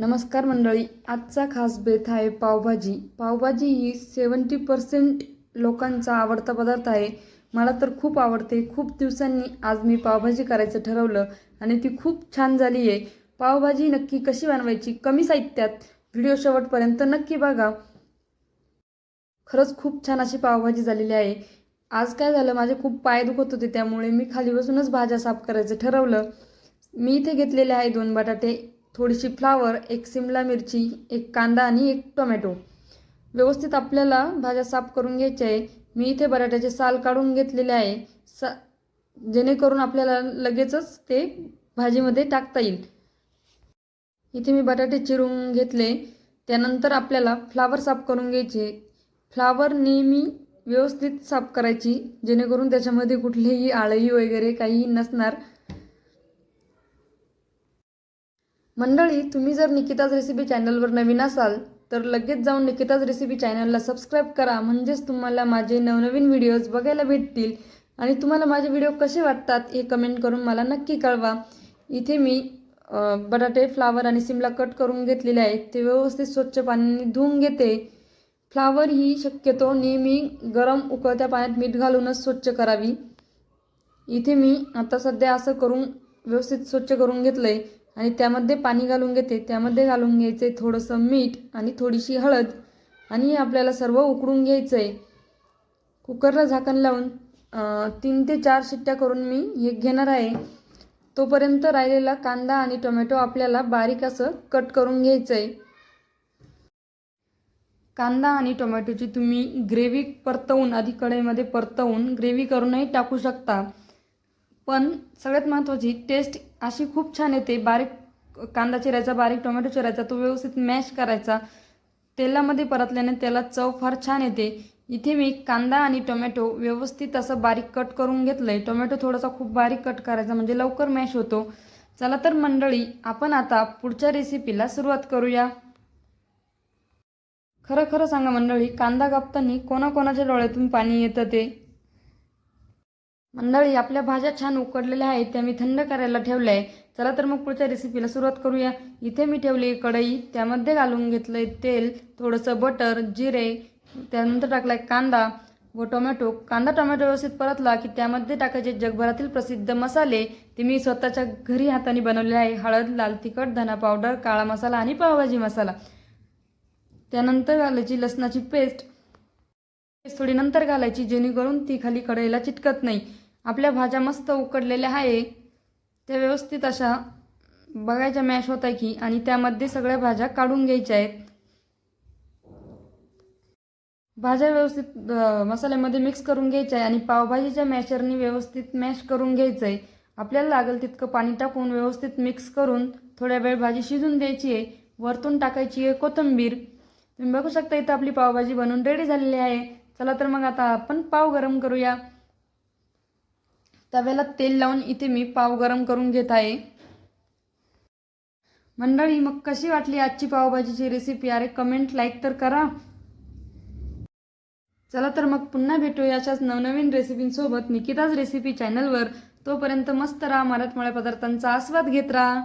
नमस्कार मंडळी आजचा खास बेत आहे पावभाजी. पावभाजी ही सेवन्टी पर्सेंट लोकांचा आवडता पदार्थ आहे. मला तर खूप आवडते. खूप दिवसांनी आज मी पावभाजी करायचं ठरवलं आणि ती खूप छान झाली आहे. पावभाजी नक्की कशी बनवायची कमी साहित्यात व्हिडिओ शेवटपर्यंत नक्की बघा. खरंच खूप छान अशी पावभाजी झालेली आहे. आज काय झालं माझे खूप पाय दुखत होते त्यामुळे मी खाली बसूनच भाज्या साफ करायचं ठरवलं. मी इथे घेतलेले आहे दोन बटाटे. थोडीशी फ्लावर एक सिमला मिरची एक कांदा आणि एक टोमॅटो. व्यवस्थित आपल्याला भाज्या साफ करून घ्यायच्या आहे. मी इथे बटाट्याचे साल काढून घेतलेले आहे. सा जेणेकरून आपल्याला लगेचच ते भाजीमध्ये टाकता येईल. इथे मी बटाटे चिरून घेतले. त्यानंतर आपल्याला फ्लावर साफ करून घ्यायचे. फ्लावर नेहमी व्यवस्थित साफ करायची जेणेकरून त्याच्यामध्ये कुठलीही आळही वगैरे काही नसणार. मंडळी तुम्ही जर निकिताज रेसिपी चॅनलवर नवीन असाल तर लगेच जाऊन निकिताज रेसिपी चॅनलला सबस्क्राईब करा. म्हणजेच तुम्हाला माझे नवनवीन व्हिडिओज बघायला भेटतील. आणि तुम्हाला माझे व्हिडिओ कसे वाटतात हे कमेंट करून मला नक्की कळवा. इथे मी बटाटे फ्लावर आणि सिमला कट करून घेतलेले आहेत. ते व्यवस्थित स्वच्छ पाण्याने धुवून घेते. फ्लावर ही शक्यतो नेहमी गरम उकळत्या पाण्यात मीठ घालूनच स्वच्छ करावी. इथे मी आता सध्या असं करून व्यवस्थित स्वच्छ करून घेतलं आहे आणि त्यामध्ये पाणी घालून घेते. त्यामध्ये घालून घ्यायचं आहे थोडंसं मीठ आणि थोडीशी हळद आणि आपल्याला सर्व उकळून घ्यायचं आहे कुकरला झाकण लावून तीन ते चार शिट्ट्या करून मी हे घेणार आहे. तोपर्यंत राहिलेला कांदा आणि टोमॅटो आपल्याला बारीक असं कट करून घ्यायचं आहे कांदा आणि टोमॅटोची तुम्ही ग्रेव्ही परतवून आधी कढईमध्ये परतवून ग्रेव्ही करूनही टाकू शकता. पण सगळ्यात महत्त्वाची टेस्ट अशी खूप छान येते. बारीक कांदा चिरायचा बारीक टोमॅटो चिरायचा तो व्यवस्थित मॅश करायचा. तेलामध्ये परतल्याने त्याला चव फार छान येते. इथे मी कांदा आणि टोमॅटो व्यवस्थित असं बारीक कट करून घेतलं आहे टोमॅटो थोडासा खूप बारीक कट करायचा म्हणजे लवकर मॅश होतो. चला तर मंडळी आपण आता पुढच्या रेसिपीला सुरुवात करूया. खरं खरं सांगा मंडळी कांदा कापताना कोणाकोणाच्या डोळ्यातून पाणी येतं ते? मंडळी आपल्या भाज्या छान उकडलेल्या आहेत त्या मी थंड करायला ठेवल्या. आहे चला तर मग पुढच्या रेसिपीला सुरुवात करूया. इथे मी ठेवली कढई त्यामध्ये घालून घेतलं आहे तेल थोडंसं बटर जिरे त्यानंतर टाकला आहे कांदा व टोमॅटो. कांदा टोमॅटो व्यवस्थित परतला की त्यामध्ये टाकायचे जगभरातील प्रसिद्ध मसाले ते मी स्वतःच्या घरी हाताने बनवले आहे. हळद लाल तिखट धना पावडर काळा मसाला आणि पावभाजी मसाला. त्यानंतर घालायची लसणाची पेस्ट. पेस्ट थोडी नंतर घालायची जेणेकरून ती खाली कढईला चिटकत नाही. आपल्या भाज्या मस्त उकडलेल्या आहे. त्या व्यवस्थित अशा बघायच्या मॅश होत आहे की आणि त्यामध्ये सगळ्या भाज्या काढून घ्यायच्या आहेत. भाज्या व्यवस्थित मसाल्यामध्ये मिक्स करून घ्यायच्या आहे आणि पावभाजीच्या मॅशरनी व्यवस्थित मॅश करून घ्यायचं आहे. आपल्याला लागेल तितकं पाणी टाकून व्यवस्थित मिक्स करून थोड्या वेळ भाजी शिजून द्यायची आहे. वरतून टाकायची आहे कोथिंबीर. तुम्ही बघू शकता इथं आपली पावभाजी बनवून रेडी झालेली आहे. चला तर मग आता आपण पाव गरम करूया. तव्याला तेल लावून इथे मी पाव गरम करून घेत आहे. मंडळी मग कशी वाटली आजची पावभाजीची रेसिपी अरे कमेंट लाईक तर करा. चला तर मग पुन्हा भेटूया अशाच नवनवीन रेसिपींसोबत निकिताज रेसिपी चॅनलवर तोपर्यंत मस्त राहा मराठमोळ्या पदार्थांचा आस्वाद घेत राहा.